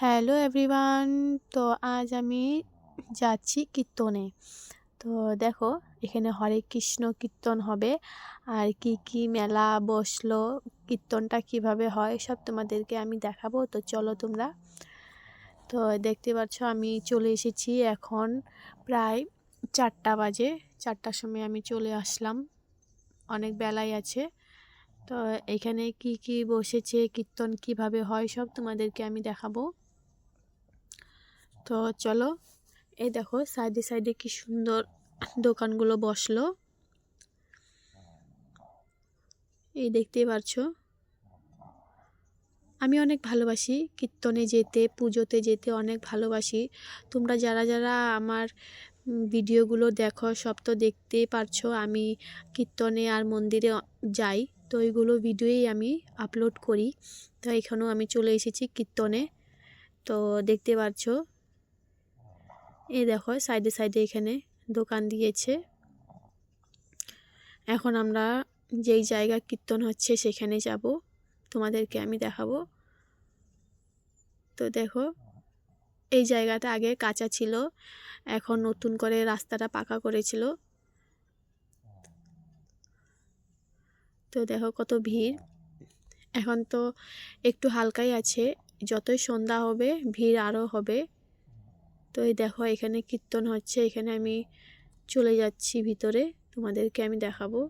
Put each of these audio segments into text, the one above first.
Hello everyone তো আজ আমি যাচ্ছি কীর্তনে। তো দেখো, এখানে হরে কৃষ্ণ কীর্তন হবে। আর কি কি মেলা বসল, কীর্তনটা কীভাবে হয়, সব তোমাদেরকে আমি দেখাবো। তো চলো তোমরা। তো দেখতে পাচ্ছ, আমি চলে এসেছি এখন প্রায় চারটা বাজে। চারটার সময় আমি চলে আসলাম। অনেক বেলায় আছে। তো এখানে কি কি বসেছে, কীর্তন কীভাবে হয়, সব তোমাদেরকে আমি দেখাবো। তো চলো, এই দেখো সাইডে সাইডে কি সুন্দর দোকানগুলো বসল। এই দেখতেই পারছ। আমি অনেক ভালোবাসি, কীর্তনে যেতে, পুজোতে যেতে অনেক ভালোবাসি। তোমরা যারা যারা আমার ভিডিওগুলো দেখো, সব তো দেখতেই পারছ আমি কীর্তনে আর মন্দিরে যাই, তো এইগুলো ভিডিওই আমি আপলোড করি। তো এখানেও আমি চলে এসেছি কীর্তনে। তো দেখতে পাচ্ছ এই দেখো সাইডে সাইডে এখানে দোকান দিয়েছে। এখন আমরা যেই জায়গা কীর্তন হচ্ছে সেখানে যাব, তোমাদেরকে আমি দেখাবো। তো দেখো, এই জায়গাটা আগে কাঁচা ছিল, এখন নতুন করে রাস্তাটা পাকা করেছিল। তো দেখো কত ভিড়। এখন তো একটু হালকাই আছে, যতই সন্ধ্যা হবে, ভিড় আরও হবে। তো এই দেখো, এখানে কীর্তন হচ্ছে, এখানে আমি চলে যাচ্ছি ভিতরে, তোমাদেরকে আমি দেখাবো।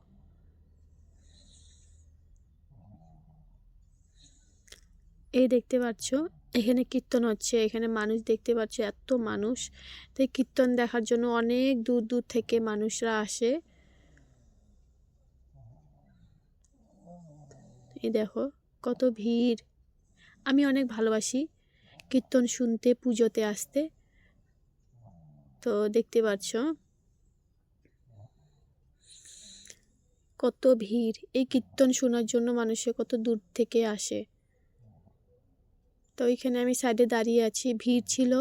এই দেখতে পাচ্ছ, এখানে কীর্তন হচ্ছে, এখানে মানুষ দেখতে পাচ্ছ, এত মানুষ। তো কীর্তন দেখার জন্য অনেক দূর দূর থেকে মানুষরা আসে। এই দেখো, কত ভিড়। আমি অনেক ভালোবাসি কীর্তন শুনতে, পুজোতে আসতে। তো দেখতে পাচ্ছ? কত ভিড়। এই কীর্তন শোনার জন্য মানুষে কত দূর থেকে আসে। তো ওইখানে আমি সাইডে দাঁড়িয়ে আছি। ভিড় ছিল।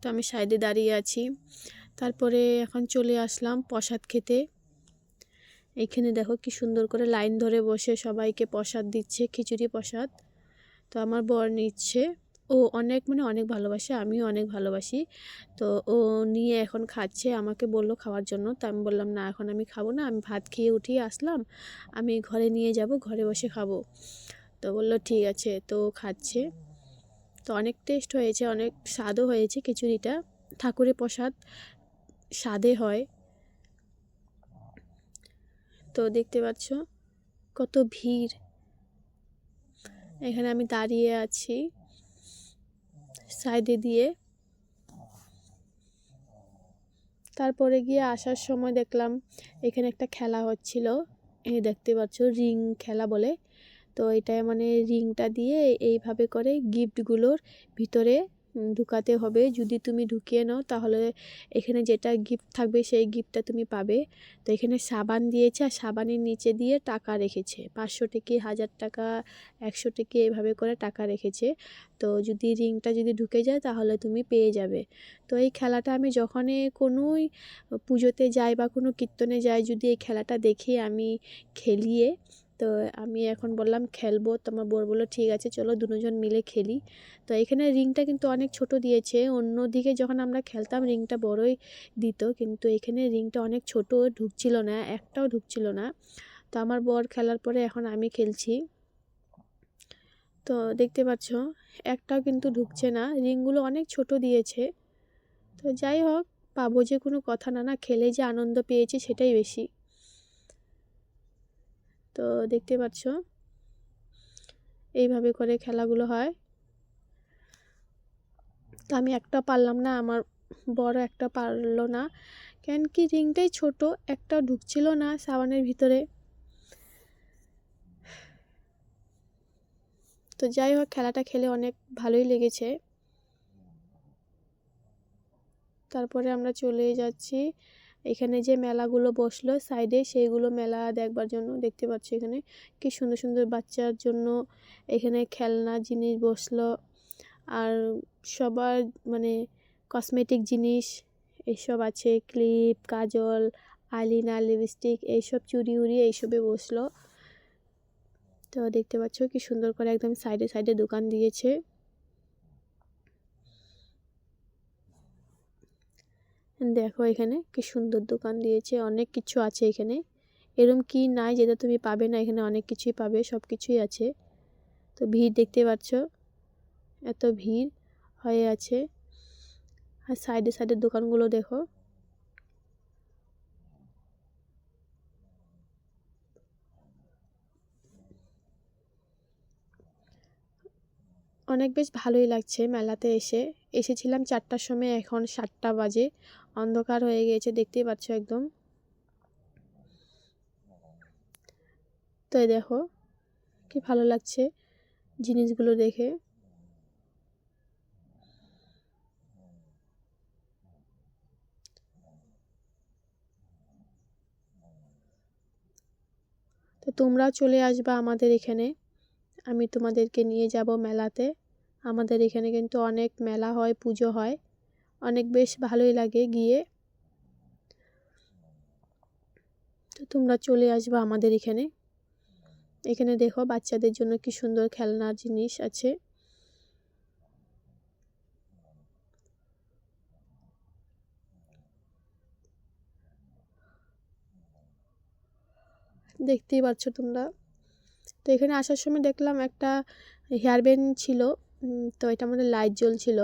তো আমি সাইডে দাঁড়িয়ে আছি। তারপরে এখন চলে আসলাম প্রসাদ খেতে। এখানে দেখো কি সুন্দর করে লাইন ধরে বসে সবাইকে প্রসাদ দিচ্ছে, খিচুড়ি প্রসাদ। তো আমার বর নিচ্ছে। ও অনেক মানে অনেক ভালোবাসে, আমিও অনেক ভালোবাসি। তো ও নিয়ে এখন খাচ্ছে, আমাকে বলল খাওয়ার জন্য। তো আমি বললাম, না, এখন আমি খাব না, আমি ভাত খেয়ে উঠিয়ে আসলাম, আমি ঘরে নিয়ে যাব, ঘরে বসে খাব। তো বলল, ঠিক আছে। তো খাচ্ছে। তো অনেক টেস্ট হয়েছে, অনেক স্বাদও হয়েছে খিচুড়িটা। ঠাকুরের প্রসাদ স্বাদে হয়। তো দেখতে পাচ্ছ কত ভিড়। এখানে আমি দাঁড়িয়ে আছি। সাইডে দিয়ে। তারপরে গিয়ে আসার সময় দেখলাম এখানে একটা খেলা হচ্ছিল। এই দেখতে পাচ্ছ, রিং খেলা বলে। তো এটা মানে রিংটা দিয়ে এইভাবে করে গিফটগুলোর ভিতরে ঢুকাতে হবে। যদি তুমি ঢুকিয়ে নাও, তাহলে এখানে যেটা গিফট থাকবে, সেই গিফটটা তুমি পাবে। তো এখানে সাবান দিয়েছে, আর সাবানের নিচে দিয়ে টাকা রেখেছে। পাঁচশো টিকি হাজার টাকা, একশো টিকি এভাবে করে টাকা রেখেছে। তো যদি রিংটা যদি ঢুকে যায়, তাহলে তুমি পেয়ে যাবে। তো এই খেলাটা আমি যখনই কোনোই পুজোতে যাই বা কোনো কীর্তনে যাই, যদি এই খেলাটা দেখে আমি খেলিয়ে তো আমি এখন বললাম খেলব, তো আমার বোর বলল, ঠিক আছে, চলো দুজন মিলে খেলি। তো এখানে রিংটা কিন্তু অনেক ছোট দিয়েছে, অন্যদিকে যখন আমরা খেলতাম রিংটা বড়ই দিত, কিন্তু এখানে রিংটা অনেক ছোট ঢুকছিল না, একটাও ঢুকছিল না। তো আমার বর খেলার পরে এখন আমি খেলছি। তো দেখতে পাচ্ছ, একটাও কিন্তু ঢুকছে না, রিংগুলো অনেক ছোট দিয়েছে। তো যাই হোক, পাবো যে কোনো কথা না না, খেলে যে আনন্দ পেয়েছি সেটাই বেশি। তো দেখতে পাচ্ছ? এইভাবে করে খেলাগুলো হয়। তো আমি একটা পারলাম না, আমার বড় একটা পারল না। কেন কি রিংটাই ছোট, একটা ঢুকছিল না সাবানের ভিতরে। তো যাই হোক, খেলাটা খেলে অনেক ভালোই লেগেছে। তারপরে আমরা চলে যাচ্ছি এখানে যে মেলাগুলো বসল সাইডে, সেইগুলো মেলা দেখবার জন্য দেখতে পাচ্ছি এখানে। কি সুন্দর সুন্দর বাচ্চার জন্য এখানে খেলনা জিনিস বসল। আর সবার মানে কসমেটিক জিনিস এসব আছে ক্লিপ কাজল, আইলিনার লিপস্টিক এইসব চুরি উড়ি এইসবে বসল। তো দেখতে পাচ্ছ কি সুন্দর করে একদম সাইডে সাইডে দোকান দিয়েছে। দেখো এখানে কি সুন্দর দোকান দিয়েছে, অনেক কিছু আছে এখানে। এরম কি নাই যেটা তুমি পাবে না, এখানে অনেক কিছুই পাবে সব কিছুই আছে। তো ভিড় দেখতে পাচ্ছ? এত ভিড় হয়ে আছে। আর সাইডে সাইডে দোকানগুলো দেখো। অনেক বেশ ভালোই লাগছে মেলাতে এসে। এসেছিলাম চারটার সময়, এখন সাতটা বাজে। অন্ধকার হয়ে গিয়েছে, দেখতেই পাচ্ছ একদম। তো দেখো, কি ভালো লাগছে জিনিসগুলো দেখে। তো তোমরাও চলে আসবা আমাদের এখানে। আমি তোমাদেরকে নিয়ে যাব মেলাতে। আমাদের এখানে কিন্তু অনেক মেলা হয়, পুজো হয়। অনেক বেশ ভালোই লাগে গিয়ে। তো তোমরা চলে আসবা আমাদের এখানে। এখানে দেখো বাচ্চাদের জন্য কি সুন্দর খেলনার জিনিস আছে। দেখতেই পাচ্ছ তোমরা। তো এখানে আসার সময় দেখলাম একটা হেয়ার ব্যান্ড ছিল। তো এটা আমাদের লাইট জ্বলছিল।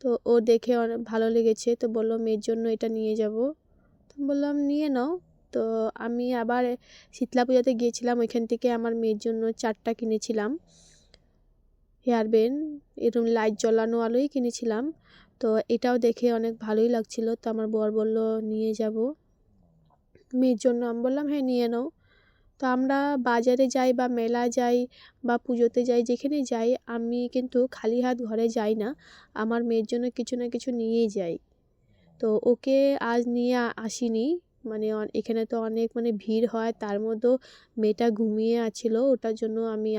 তো ও দেখে অনেক ভালো লেগেছে। তো বলল, মেয়ের জন্য এটা নিয়ে যাব। তো বললাম, নিয়ে নাও। তো আমি আবার শীতলা পূজাতে গিয়েছিলাম। ওইখান থেকে আমার মেয়ের জন্য চারটা কিনেছিলাম। হেয়ার ব্যান্ড এরকম লাইট জ্বলানো আলোই কিনেছিলাম। তো এটাও দেখে অনেক ভালোই লাগছিল। তো আমার বর বলল, নিয়ে যাব। মেয়ের জন্য আমি বললাম হ্যাঁ নিয়ে নাও। তো আমরা বাজারে যাই বা মেলা যাই বা পুজোতে যাই, যেখানে যাই, আমি কিন্তু খালি হাত ঘরে যাই না। আমার মেয়ের জন্য কিছু না কিছু নিয়েই যাই। তো ওকে আজ নিয়ে আসিনি। মানে এখানে তো অনেক মানে ভিড় হয়, তার মধ্যেও মেয়েটা ঘুমিয়ে আছিল, ওটার জন্য আমি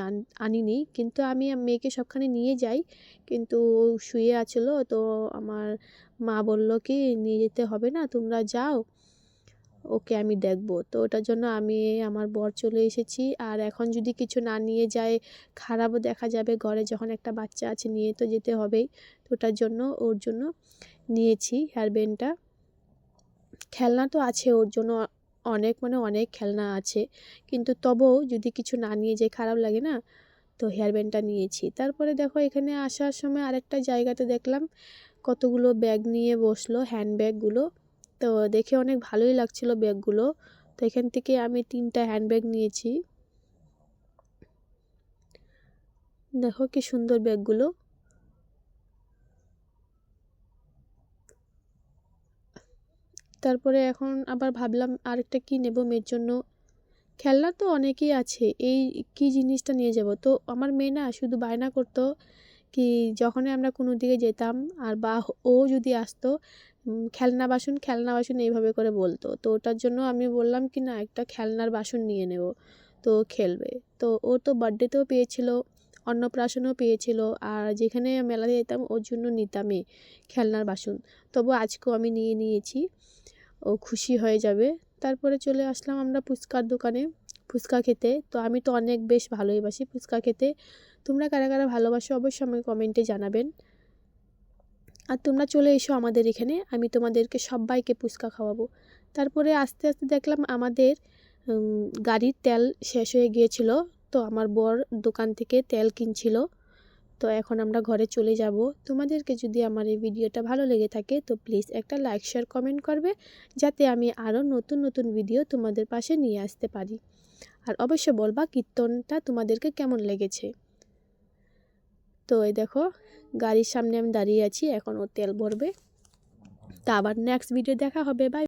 আনিনি। কিন্তু আমি মেয়েকে সবখানে নিয়ে যাই, কিন্তু ও শুয়ে আছিল। তো আমার মা বলল কি, নিয়ে যেতে হবে না, তোমরা যাও। ওকে আমি দেখব। তো ওটার জন্য আমি আমার বর চলে এসেছি। আর এখন যদি কিছু না নিয়ে যায়, খারাপও দেখা যাবে। ঘরে যখন একটা বাচ্চা আছে, নিয়ে তো যেতে হবেই। তো ওটার জন্য, ওর জন্য নিয়েছি হেয়ার ব্যান্ডটা খেলনা তো আছে ওর জন্য। অনেক মানে অনেক খেলনা আছে। কিন্তু তবুও যদি কিছু না নিয়ে যায়, খারাপ লাগে না? তো হেয়ার ব্যান্ডটা নিয়েছি। তারপরে দেখো, এখানে আসার সময় আরেকটা জায়গাতে দেখলাম, কতগুলো ব্যাগ নিয়ে বসল হ্যান্ড ব্যাগগুলো তো দেখে অনেক ভালোই লাগছিল ব্যাগগুলো। তো এখান থেকে আমি তিনটা হ্যান্ডব্যাগ নিয়েছি। দেখো কি সুন্দর ব্যাগগুলো। তারপরে এখন আবার ভাবলাম আরেকটা কি নেব মেয়ের জন্য। খেলনা তো অনেকেই আছে, এই কি জিনিসটা নিয়ে যাব? তো আমার মেয়ে না শুধু বায়না করতো কি যখনই আমরা কোনো দিকে যেতাম আর বা ও যদি আসতো খেলনা বাসন খেলনা বাসন এইভাবে করে বলতো। তো ওটার জন্য আমি বললাম কি, না, একটা খেলনার বাসন নিয়ে নেব। তো খেলবে। তো ও তো বার্থডেতেও পেয়েছিল, অন্নপ্রাশনও পেয়েছিল, আর যেখানে মেলাতে যেতাম ওর জন্য নিতামই খেলনার বাসন। তবু আজকেও আমি নিয়ে নিয়েছি, ও খুশি হয়ে যাবে। তারপরে চলে আসলাম আমরা ফুচকার দোকানে, ফুচকা খেতে। তো আমি তো অনেক বেশ ভালোই বাসি ফুচকা খেতে। তোমরা কারা কারা ভালোবাসো অবশ্যই আমাকে কমেন্টে জানাবেন। আর তোমরা চলে এসো আমাদের এখানে, আমি তোমাদেরকে সবাইকে ফুচকা খাওয়াবো। তারপরে আস্তে আস্তে দেখলাম আমাদের গাড়ির তেল শেষ হয়ে গিয়েছিল, তো আমার বর দোকান থেকে তেল কিনছিল। তো এখন আমরা ঘরে চলে যাব। তোমাদেরকে যদি আমার এই ভিডিওটা ভালো লেগে থাকে, তো প্লিজ একটা লাইক শেয়ার কমেন্ট করবে, যাতে আমি আরও নতুন নতুন ভিডিও তোমাদের পাশে নিয়ে আসতে পারি। আর অবশ্যই বলবা কীর্তনটা তোমাদেরকে কেমন লেগেছে। তো এই দেখো গাড়ির সামনে আমি দাঁড়িয়ে আছি, এখন ও তেল ভরবে। তা আবার নেক্সট ভিডিও দেখা হবে বাই